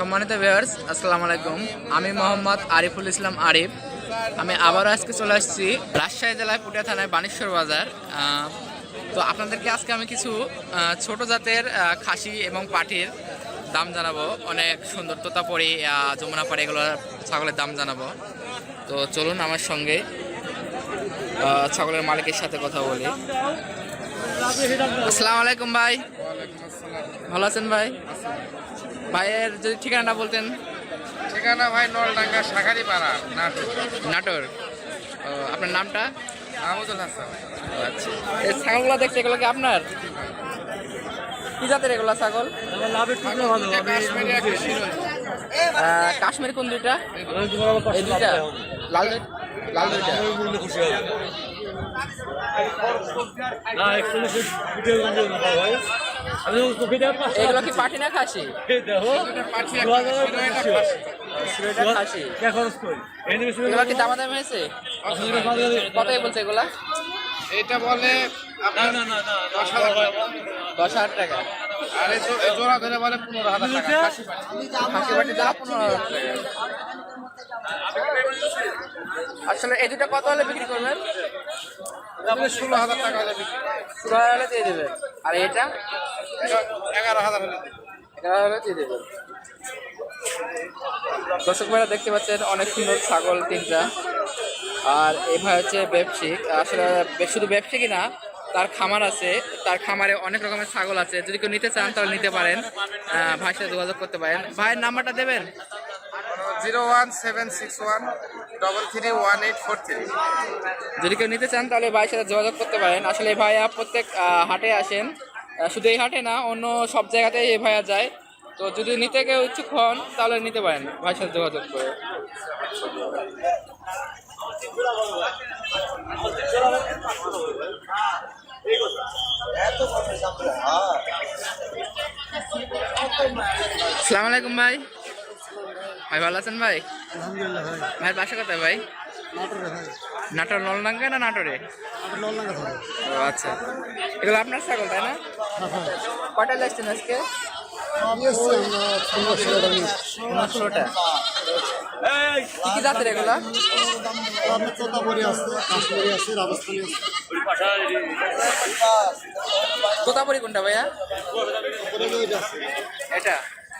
সম্মানিত ভিউয়ার্স আসসালামু আলাইকুম। আমি মোহাম্মদ আরিফুল ইসলাম আরিফ। আমি আবারও আজকে চলে আসছি রাজশাহী জেলায় পুটিয়া থানায় বানেশ্বর বাজার। তো আপনাদেরকে আজকে আমি কিছু ছোট জাতের খাসি এবং পাটির দাম জানাব। অনেক সুন্দর যমুনা পাড়ি এগুলো ছাগলের দাম জানাব। তো চলুন আমার সঙ্গে ছাগলের মালিকের সাথে কথা বলি। আসসালামু আলাইকুম ভাই। ভালো আছেন ভাই? ভাইয়ের যদি ঠিকানাটা বলতেন। ঠিকানা ভাই নলডাঙ্গা শাখারি পাড়া নাটোর। ও, আপনার নামটা? হাসান। ও, আচ্ছা। এই ছাগলগুলো দেখছি এগুলো কি আপনার? কি জাতের এগুলো ছাগল? কাশ্মীরি কোন দুইটা? এই দুইটা? লাল লাল দুইটা এগুলো কি পাঠি না খাসি? এগুলো কি হয়েছে? কতই বলছে এগুলা? এটা বলে দশ হাজার টাকা। দশ হাজার টাকা। আর জোড়া ধরে বলে পনেরো হাজার টাকা। খাসি পাঠি। বাটি দাম পনেরো হাজার টাকা। আসলে এই দুটো কত হলে বিক্রি করবেন? আপনি ষোলো হাজার টাকা হলে বিক্রি ষোলো হাজার হলে দিয়ে দেবেন। আর এটা? এগারো হাজার হলে এগারো হলে দিয়ে দেবেন। দর্শক ভাইরা দেখতে পাচ্ছেন অনেক সুন্দর ছাগল তিনটা। আর এই ভাই হচ্ছে ব্যবসায়িক। আসলে শুধু ব্যবসায়িকই না তার খামার আছে। তার খামারে অনেক রকমের ছাগল আছে। যদি কেউ নিতে চান তাহলে নিতে পারেন। ভাইয়ের সাথে যোগাযোগ করতে পারেন। ভাইয়ের নাম্বারটা দেবেন? Zero one seven six one double three one eight four three যদি কেউ নিতে চান, তাহলে ভাইয়ের সাথে যোগাযোগ করতে পারেন। আসলে ভাইয়া প্রত্যেক হাটে আসেন। শুধু এই হাটে না, অন্য সব জায়গাতেই এই ভাইয়া যায়। তো যদি নিতে কেউ ইচ্ছুক হন, তাহলে নিতে পারেন ভাইয়ের সাথে যোগাযোগ করে। আসসালামু আলাইকুম ভাই। ভাই ভালো আছেন ভাই? ভাই। ভাইয়ের বাসা কোথায় ভাই? নাটোর নলডাঙ্গা না নাটোরে? ও আচ্ছা। এগুলো আপনার ছাগল তাই না? কটা লাগছেন আজকে? পনেরোশোটা কি জাতের এগুলো? তোতাপুরি কোনটা ভাইয়া? এটা?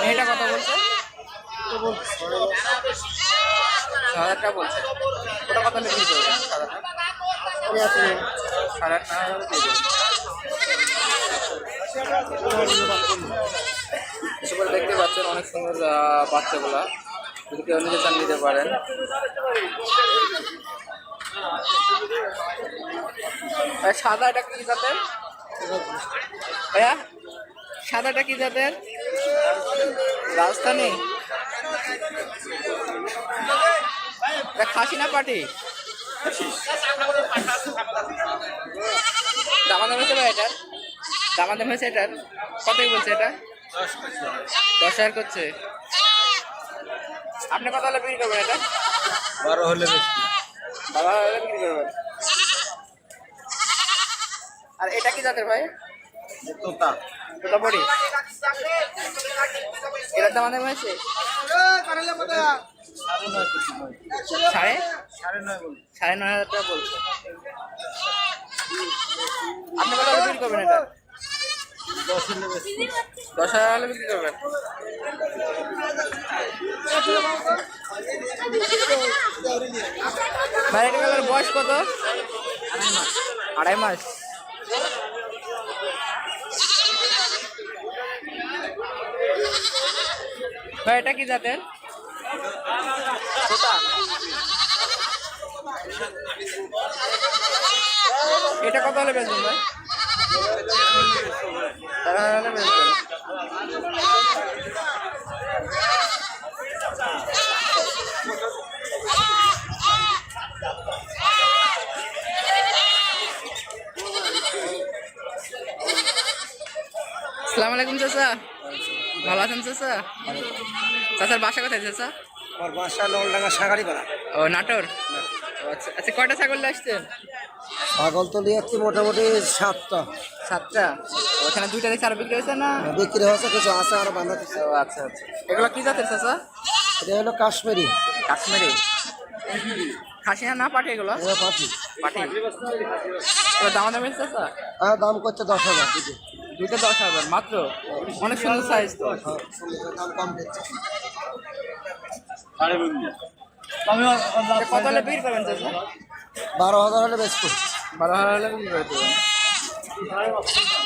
মেয়েটা কত বলছে? ছ হাজার বলছে। ওটা টাকা হলে দিয়ে দেবেন দেখতে পাচ্ছেন, অনেক সুন্দর বাচ্চাগুলা। যদি কেউ নিতে চান নিতে পারেন। সাদা এটা কি জাতের? ভাইয়া সাদাটা কি জাতের? রাজস্থানি খাসি না পাটি? দামাদাম হয়েছে ভাই এটার? দামাদাম হয়েছে এটার? কতই বলছে এটা? দশ হাজার করছে। আপনি কত হলে বিক্রি করবেন এটা? বারো হলে বারো হলে বিক্রি করবেন। আর এটা কি জাতের ভাই? তোতা ওটা পড়ি। হয়েছে সাড়ে? সাড়ে নয় হাজার টাকা বলছে। আপনি কত করবেন এটা? দশ হাজার হলে বিক্রি করবেন। ভাই, এটা বয়স কত? আড়াই মাস? ভাই এটা কি জাতের? এটা কত হলে বেচবেন ভাই? তারা হলে চাচা। ভালো আছেন চাচা? চাচার বাসা কোথায় চাচা? আমার বাসা নলডাঙ্গা সাগারি পাড়া ও নাটোর? আচ্ছা আচ্ছা কয়টা ছাগল নিয়ে আসছেন? ছাগল তো নিয়ে যাচ্ছি মোটামুটি সাতটা। সাতটা? ওখানে দুইটা দিয়ে চার বিক্রি হয়েছে না? বিক্রি হচ্ছে কিছু আছে আর ও আচ্ছা আচ্ছা। এগুলো কি জাতের চাচা? এটা হলো কাশ্মীরি। কাশ্মীরি। খাসি না না পাঠি এগুলো? পাখি পাঠি দাম দাম চাচা? হ্যাঁ দাম করছে দশ হাজার। দুইটা দশ হাজার মাত্র? অনেক সুন্দর সাইজ তো। হ্যাঁ, কত হলে করবেন বারো হাজার হলে বেশ বারো হাজার হলে বিক্রি করে দেবেন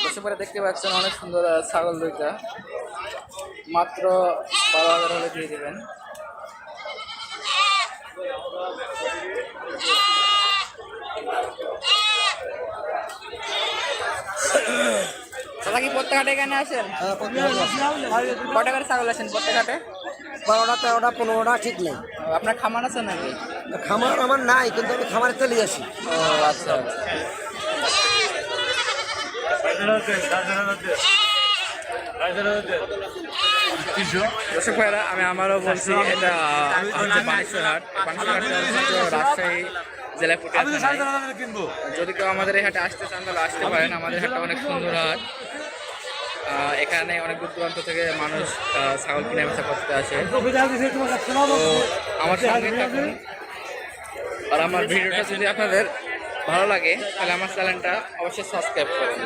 বসে পরে দেখতে পাচ্ছেন অনেক সুন্দর ছাগল দুইটা। মাত্র বারো হাজার হলে দিয়ে দেবেন। দাদা কি প্রত্যেক হাটে এখানে আসেন হ্যাঁ কটা করে ছাগল আসেন প্রত্যেক হাটে বারোটা তেরোটা পনেরোটা ঠিক নেই। আপনার খামার আছে নাকি? খামার আমার নাই কিন্তু আমি খামারে চলে আসি। ও আচ্ছা আচ্ছা। দর্শক ভাইরা আমি আমারও বলছি এটা হচ্ছে বানেশ্বরহাট। বানেশ্বরহাট রাজশাহী জেলায় ফুটে যদি কেউ আমাদের এই হাটে আসতে চান তাহলে আসতে পারেন। আমাদের হাটটা অনেক সুন্দর হাট। এখানে অনেক দূর দূরান্ত থেকে মানুষ ছাগল কিনে বেচা করতে আসে। আমার আর আমার ভিডিওটা যদি আপনাদের ভালো লাগে, তাহলে আমার চ্যানেলটা অবশ্যই সাবস্ক্রাইব করুন।